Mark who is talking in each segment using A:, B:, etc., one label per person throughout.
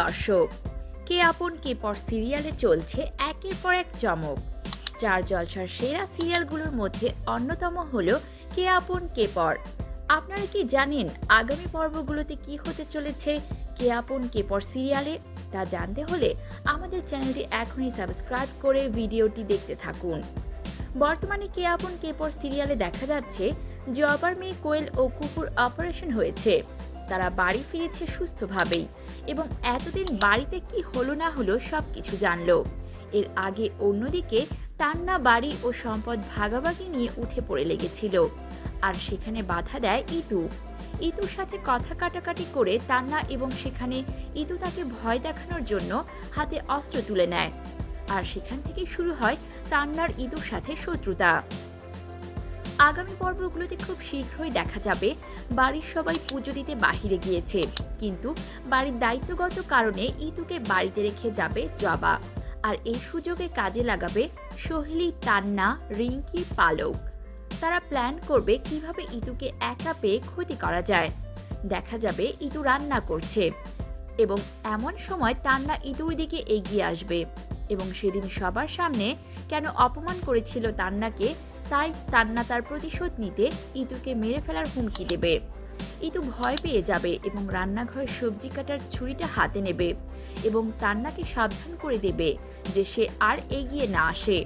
A: দর্শক, কে আপন কে পর সিরিয়ালে চলছে একের পর এক চমক। চার জলসার সেরা সিরিয়ালগুলোর মধ্যে অন্যতম হলো কে আপন কে পর। আপনারা কি জানেন আগামী পর্বগুলোতে কি হতে চলেছে কে আপন কে পর সিরিয়ালে? তা জানতে হলে আমাদের চ্যানেলটি এখনই সাবস্ক্রাইব করে ভিডিওটি দেখতে থাকুন। বর্তমানে কে আপন কে পর সিরিয়ালে দেখা যাচ্ছে অপার মেয়ে কোয়েল ও কুকুর অপারেশন হয়েছে। তারা বাড়ি ফিরেছে সুস্থভাবেই এবং এতদিন বাড়িতে কি হলো না হলো সব কিছু জানলো। এর আগে অন্যদিকে তান্না বাড়ি ও সম্পদ ভাগাভাগি নিয়ে উঠে পড়ে লেগেছিল। আর সেখানে বাধা দেয় ইতু। ইতুর সাথে কথা কাটাকাটি করে তান্না এবং সেখানে ইতু তাকে ভয় দেখানোর জন্য হাতে অস্ত্র তুলে নেয়। আর সেখান থেকে শুরু হয় তান্নার ইতুর সাথে শত্রুতা। আগামী পর্বগুলোতে খুব শীঘ্রই দেখা যাবে। বাড়ির সবাই পুজো দিতে বাহিরে গিয়েছে। কিন্তু বাড়ির দায়িত্বগত কারণে ইতুকে বাড়িতে রেখে যাবে জবা। আর এই সুযোগে কাজে লাগাবে সোহেলি, তান্না, রিঙ্কি, পালক। তারা প্ল্যান করবে কীভাবে ইতুকে একা পেয়ে ক্ষতি করা যায়। দেখা যাবে ইতু রান্না করছে। এবং এমন সময় তান্না ইতুর দিকে এগিয়ে আসবে। এবং সেদিন সবার সামনে কেন অপমান করেছিল তান্নাকে তাই তান্না তার প্রতিশোধ নিতে ইতুকে মেরে ফেলার হুমকি দেবে। ইতু ভয় পেয়ে যাবে এবং রান্নাঘরে সবজি কাটার ছুরিটা হাতে নেবে এবং তান্নাকে সাবধান করে দেবে যে সে আর এগিয়ে না আসে।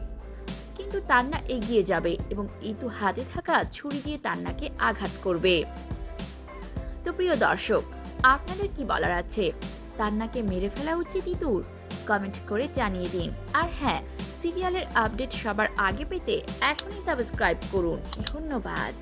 A: কিন্তু তান্না এগিয়ে যাবে এবং ইতু হাতে থাকা ছুরি দিয়ে তান্নাকে আঘাত করবে। তো প্রিয় দর্শক, আপনাদের কি বলার আছে? তান্নাকে মেরে ফেলা উচিত ইতুর? কমেন্ট করে জানিয়ে দিন। আর হ্যাঁ সিরিয়ালের আপডেট সবার আগে পেতে এখনই সাবস্ক্রাইব করুন। ধন্যবাদ।